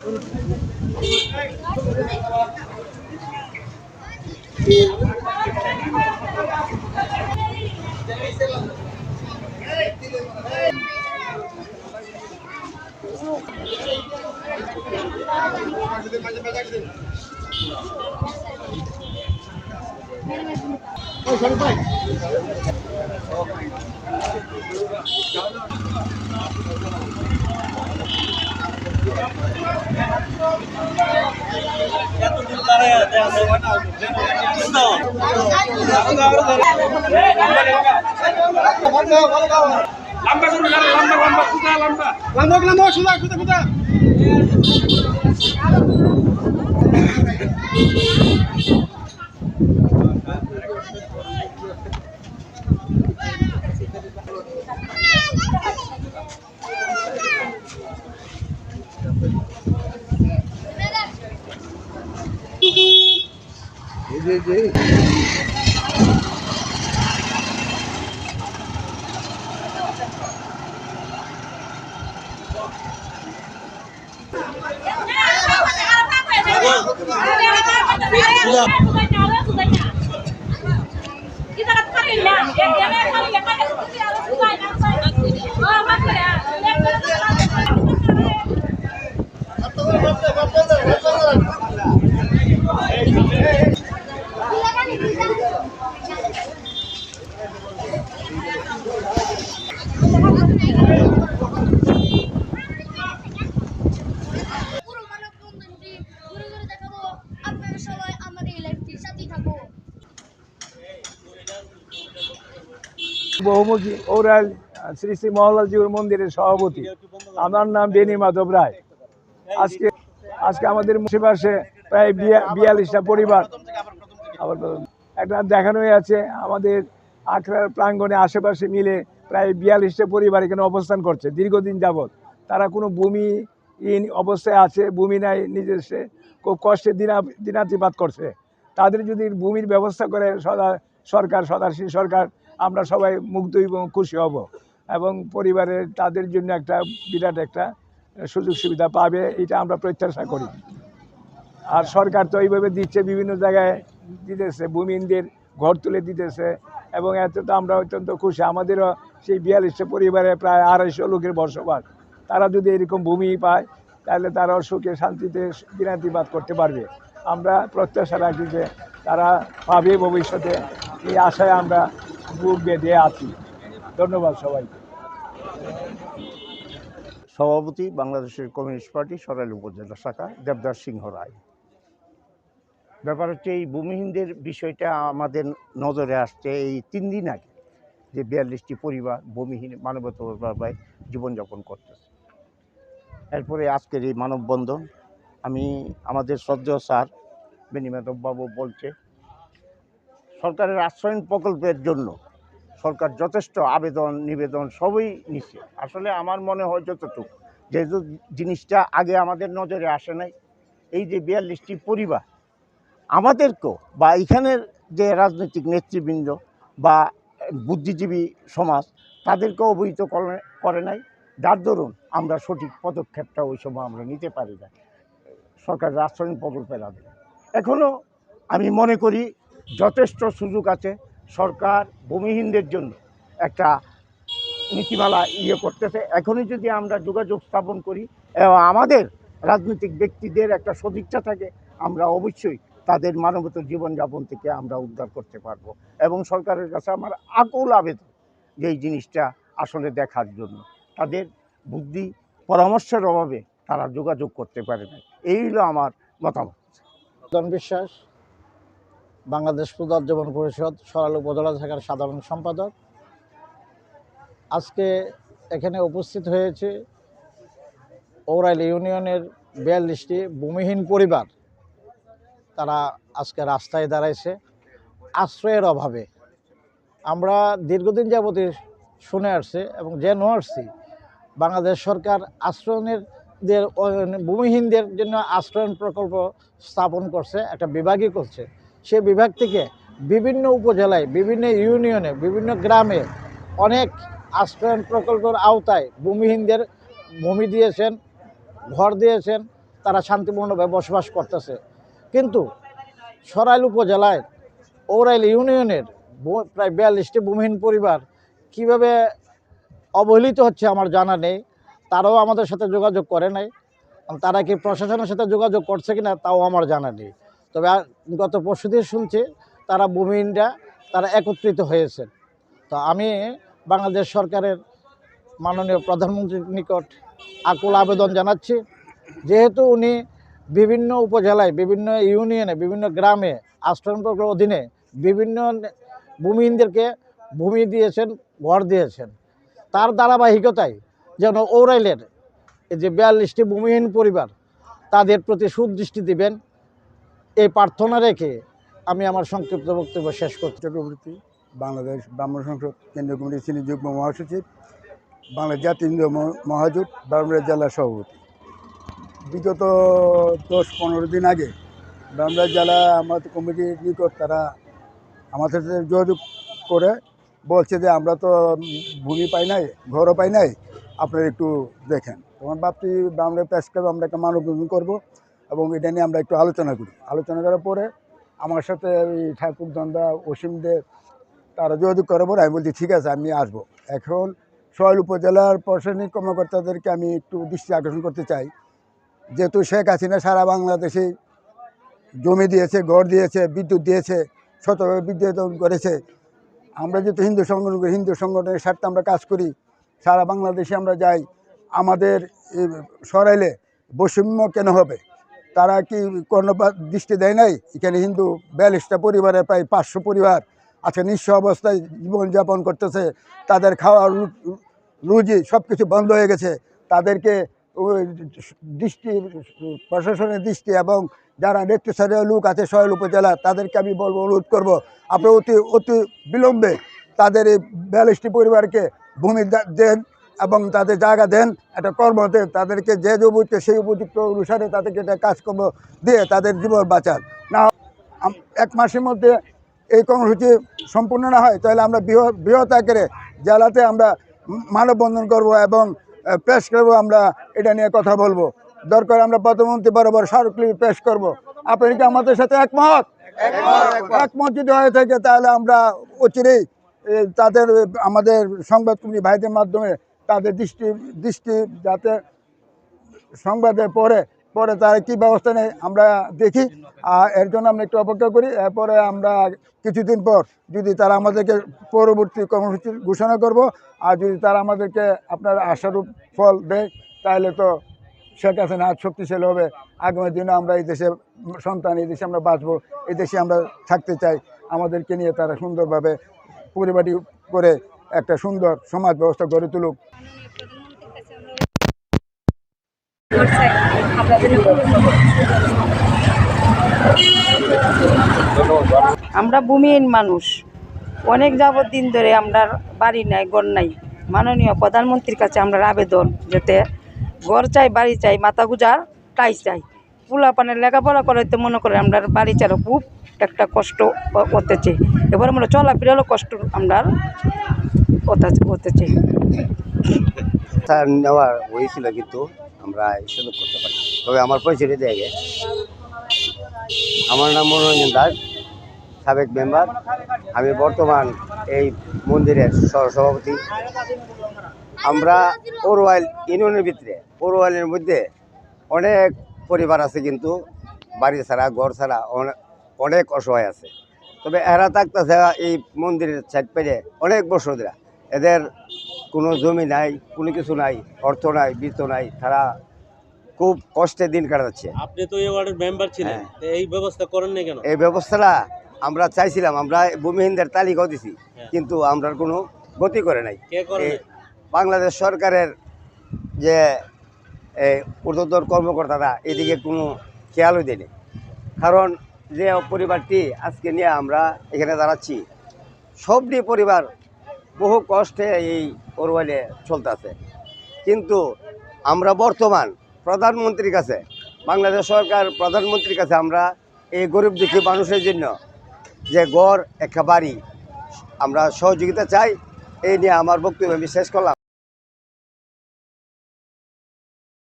Oh, লম্বা করুন লম্বা লম্বা সুদা লম্বা লম্বা লম্বা সুদা সুদা সুদা Kita katakan ya, yang yang kali বহুমুখী ওরাল শ্রী শ্রী মহলালজিউর মন্দিরের সভাপতি। আমার নাম বেনি মাধব রায়। আজকে আজকে আমাদের মুর্শিপাশে প্রায় বিয়া- বিয়াল্লিশটা পরিবার। আবার একটা দেখানো আছে, আমাদের আখড়ার প্রাঙ্গণে আশেপাশে মিলে প্রায় বিয়াল্লিশটা পরিবার এখানে অবস্থান করছে, দীর্ঘদিন যাবৎ। তারা কোনো ভূমি ইন অবস্থায় আছে, ভূমি নাই নিজস্ব খুব কষ্টে দিনা দিনাতিপাত করছে। তাদের যদি ভূমির ব্যবস্থা করে সদা সরকার সদাশী সরকার আমরা সবাই মুগ্ধ এবং খুশি হব। এবং পরিবারের তাদের জন্য একটা বিরাট একটা সুযোগ সুবিধা পাবে, এটা আমরা প্রত্যাশা করি। আর সরকার তো এইভাবে দিচ্ছে, বিভিন্ন জায়গায় দিতেছে, ভূমিহীনদের ঘর তুলে দিতেছে। এবং এত তো আমরা অত্যন্ত খুশি। আমাদেরও সেই বিয়াল্লিশটা পরিবারে প্রায় আড়াইশো লোকের বসবাস। তারা যদি এরকম ভূমি পায়, তাহলে তারাও সুখে, শান্তিতে দিনাতিপাত করতে পারবে। আমরা প্রত্যাশা রাখি যে তারা পাবে ভবিষ্যতে। এই আশায় আমরা বুক বেঁধে আছি। ধন্যবাদ সবাইকে। সভাপতি বাংলাদেশের কমিউনিস্ট পার্টি, সরাইল উপজেলা শাখা, দেবদাস সিংহ রায়। ব্যাপার হচ্ছে, এই ভূমিহীনদের বিষয়টা আমাদের নজরে আসছে এই তিন দিন আগে যে বিয়াল্লিশটি পরিবার ভূমিহীন মানবতায় জীবনযাপন করতেছে। এরপরে আজকের এই মানববন্ধন, আমি আমাদের শ্রদ্ধেয় স্যার বেনিমাধববাবু বলছে, সরকারের আশ্রয়ণ প্রকল্পের জন্য সরকার যথেষ্ট আবেদন, নিবেদন সবই নিচ্ছে আসলে আমার মনে হয় যতটুকু, যেহেতু জিনিসটা আগে আমাদের নজরে আসে নাই, এই যে বিয়াল্লিশটি পরিবার, আমাদেরকেও বা এখানের যে রাজনৈতিক নেতৃবৃন্দ বা বুদ্ধিজীবী সমাজ, তাদেরকেও অবহিত করে- নাই। যার দরুন আমরা সঠিক পদক্ষেপটা ওই সময় আমরা নিতে পারি না সরকারের আশ্রয়ণ প্রকল্পের আবেদন এখনও আমি মনে করি যথেষ্ট সুযোগ আছে। সরকার ভূমিহীনদের জন্য একটা নীতিমালা ইয়ে করতেছে। এখনই যদি আমরা যোগাযোগ স্থাপন করি, এবং আমাদের রাজনৈতিক ব্যক্তিদের একটা সদিচ্ছা থাকে, আমরা অবশ্যই তাদের মানবত জীবনযাপন থেকে আমরা উদ্ধার করতে পারব। এবং সরকারের কাছে আমার আকুল আবেদন যে এই জিনিসটা আসলে দেখার জন্য। তাদের বুদ্ধি, পরামর্শের অভাবে তারা যোগাযোগ করতে পারে না এই হলো আমার মতামত। বিশ্বাস বাংলাদেশ পুনর্জীবন পরিষদ, সরাল উপজেলা শাখার সাধারণ সম্পাদক। আজকে এখানে উপস্থিত হয়েছে ঔরাইল ইউনিয়নের বিয়াল্লিশটি ভূমিহীন পরিবার। তারা আজকে রাস্তায় দাঁড়াইছে আশ্রয়ের অভাবে। আমরা দীর্ঘদিন যাবতীয় শুনে আসছি এবং জেনে আসছি, বাংলাদেশ সরকার আশ্রয়নের দের ভূমিহীনদের জন্য আশ্রয়ন প্রকল্প স্থাপন করছে, একটা বিভাগই করছে। সে বিভাগ থেকে বিভিন্ন উপজেলায়, বিভিন্ন ইউনিয়নে, বিভিন্ন গ্রামে অনেক আশ্রয়ন প্রকল্পের আওতায় ভূমিহীনদের ভূমি দিয়েছেন, ঘর দিয়েছেন, তারা শান্তিপূর্ণভাবে বসবাস করতেছে। কিন্তু সরাইল উপজেলায় ওরাইল ইউনিয়নের প্রায় বিয়াল্লিশটি ভূমিহীন পরিবার কীভাবে অবহেলিত হচ্ছে আমার জানা নেই। তারাও আমাদের সাথে যোগাযোগ করে নাই। তারা কি প্রশাসনের সাথে যোগাযোগ করছে কিনা তাও আমার জানা নেই। তবে গত পরশুদিন শুনছি তারা ভূমিহীনরা, তারা একত্রিত হয়েছে। তো আমি বাংলাদেশ সরকারের মাননীয় প্রধানমন্ত্রীর নিকট আকুল আবেদন জানাচ্ছি, যেহেতু উনি বিভিন্ন উপজেলায়, বিভিন্ন ইউনিয়নে, বিভিন্ন গ্রামে আশ্রম প্রকল্পের অধীনে বিভিন্ন ভূমিহীনদেরকে ভূমি দিয়েছেন, ঘর দিয়েছেন। তার ধারাবাহিকতায় যেন ওরাইলের এই যে বিয়াল্লিশটি ভূমিহীন পরিবার তাদের প্রতি সুদৃষ্টি দিবেন এই প্রার্থনা রেখে আমি আমার সংক্ষিপ্ত বক্তব্য শেষ করছি। চক্রবর্তী, বাংলাদেশ ব্রাহ্মণ সংসদ কেন্দ্রীয় কমিটির সিনিয়র যুগ্ম মহাসচিব, বাংলাদেশ জাতীয় মহাজোট ব্রাহ্মণবাড়িয়া জেলা সভাপতি। বিগত দশ পনেরো দিন আগে ব্রাহ্মণবাড়িয়া জেলা আমাদের কমিটির নিকট তারা আমাদের সাথে যোগাযোগ করে বলছে যে আমরা তো ভূমি পাই নাই, ঘরও পাই নাই, আপনারা একটু দেখেন। তখন ভাবছি ব্রাহ্মণের প্রেস ক্লাবে আমরা একটা মানববন্ধন করব। এবং এটা নিয়ে আমরা একটু আলোচনা করি। আলোচনা করার পরে আমার সাথে ওই ঠাকুর দন্দা অসীম দেব তারা যোগাযোগ করার পরে আমি বলছি ঠিক আছে আমি আসব। এখন সোয়াল উপজেলার প্রশাসনিক কর্মকর্তাদেরকে আমি একটু দৃষ্টি আকর্ষণ করতে চাই। যেহেতু শেখ হাসিনা সারা বাংলাদেশে জমি দিয়েছে ঘর দিয়েছে বিদ্যুৎ দিয়েছে শতভাবে বিদ্যুৎ করেছে। আমরা যেহেতু হিন্দু সংগঠন করি, হিন্দু সংগঠনের স্বার্থে আমরা কাজ করি সারা বাংলাদেশে আমরা যাই আমাদের সরাইলে বৈষম্য কেন হবে? তারা কি কর্ণপাত দৃষ্টি দেয় নাই? এখানে হিন্দু বিয়াল্লিশটা পরিবারের প্রায় পাঁচশো পরিবার আজকে নিঃস্ব অবস্থায় জীবনযাপন করতেছে। তাদের খাওয়া রুজি সব কিছু বন্ধ হয়ে গেছে। তাদেরকে দৃষ্টি, প্রশাসনের দৃষ্টি এবং যারা নেতৃস্থানীয় লোক আছে সয়েল উপজেলা, তাদেরকে আমি বলব, অনুরোধ করব, আপনি অতি অতি বিলম্বে তাদের এই বিয়াল্লিশটি পরিবারকে ভূমি দেন। এবং তাদের জায়গা দেন একটা কর্ম দেন তাদেরকে যে যে উপযুক্ত সেই উপযুক্ত অনুসারে তাদেরকে একটা কাজকর্ম দিয়ে তাদের জীবন বাঁচান। না এক মাসের মধ্যে এই কর্মসূচি সম্পূর্ণ না হয় তাহলে আমরা বৃহৎ বৃহৎ আকারে জেলাতে আমরা মানববন্ধন করব এবং পেশ করব আমরা এটা নিয়ে কথা বলব। দরকার আমরা প্রধানমন্ত্রী বরাবর স্মারকলিপি পেশ করব। আপনি কি আমাদের সাথে একমত? একমত। যদি হয়ে থাকে তাহলে আমরা অচিরেই তাদের আমাদের সংবাদ কর্মী ভাইদের মাধ্যমে তাদের দৃষ্টি দৃষ্টি যাতে সংবাদে পরে পরে তারা কী ব্যবস্থা নেয় আমরা দেখি। আর এর জন্য আমরা একটু অপেক্ষা করি। এরপরে আমরা কিছুদিন পর যদি তারা আমাদেরকে পরবর্তী কর্মসূচি ঘোষণা করব, আর যদি তারা আমাদেরকে আপনার আশারূপ ফল দেয়, তাহলে তো শেখ হাসিনা আজ শক্তিশালী হবে। আগামী দিনে আমরা এই দেশে সন্তান, এই দেশে আমরা বাঁচবো, এই দেশে আমরা থাকতে চাই। আমাদেরকে নিয়ে তারা সুন্দরভাবে পরিবারটি করে একটা সুন্দর সমাজ ব্যবস্থা গড়ে তুলুক। আমরা ভূমিহীন মানুষ। অনেক যাবৎ দিন ধরে আমরা বাড়ি নাই, ঘর নাই। মাননীয় প্রধানমন্ত্রীর কাছে আমরা আবেদন যাতে ঘর চাই, বাড়ি চাই, মাথা গুজার টাই চাই। পোলা পানের লেখাপড়া করাইতে মনে করে আমরা বাড়ি ছাড়া খুব একটা কষ্ট হতেছে এবার আমরা চলাফেরারও কষ্ট আমরা হতেছে তার নেওয়া হয়েছিল কিন্তু আমরা সুযোগ করতে পারি তবে আমার পরিচয় আগে আমার নাম মনোরঞ্জন দাস, সাবেক মেম্বার। আমি বর্তমান এই মন্দিরের সহসভাপতি। আমরা পৌরওয়াইল ইউনিয়নের ভিতরে পৌরওয়াইলের মধ্যে অনেক পরিবার আছে কিন্তু বাড়ি ছাড়া, ঘর ছাড়া অনে- অনেক অসহায় আছে। তবে এরা থাকতেছে এই মন্দিরের সাইড পেরে অনেক বছর ধরে। এদের কোনো জমি নাই কোনো কিছু নাই অর্থ নাই বৃত্ত নাই তারা খুব কষ্টে দিন কাটাচ্ছে। আপনি তো এই ওয়ার্ডের মেম্বার ছিলেন হ্যাঁ। এই ব্যবস্থা করেন না কেন? এই ব্যবস্থাটা আমরা চাইছিলাম আমরা ভূমিহীনদের তালিকাও দিছি হ্যাঁ। কিন্তু আমরা কোনো গতি করে নাই। বাংলাদেশ সরকারের যে এই ঊর্ধ্বতর কর্মকর্তারা এদিকে কোনো খেয়ালই দেয়নি। কারণ যে পরিবারটি আজকে নিয়ে আমরা এখানে দাঁড়াচ্ছি সবটি পরিবার বহু কষ্টে এই ওরওয়ালে চলতেছে। কিন্তু আমরা বর্তমান প্রধানমন্ত্রীর কাছে, বাংলাদেশ সরকার প্রধানমন্ত্রীর কাছে আমরা এই গরিব দুঃখী মানুষের জন্য যে গড় একটা বাড়ি আমরা সহযোগিতা চাই, এই নিয়ে আমার বক্তব্য আমি শেষ করলাম।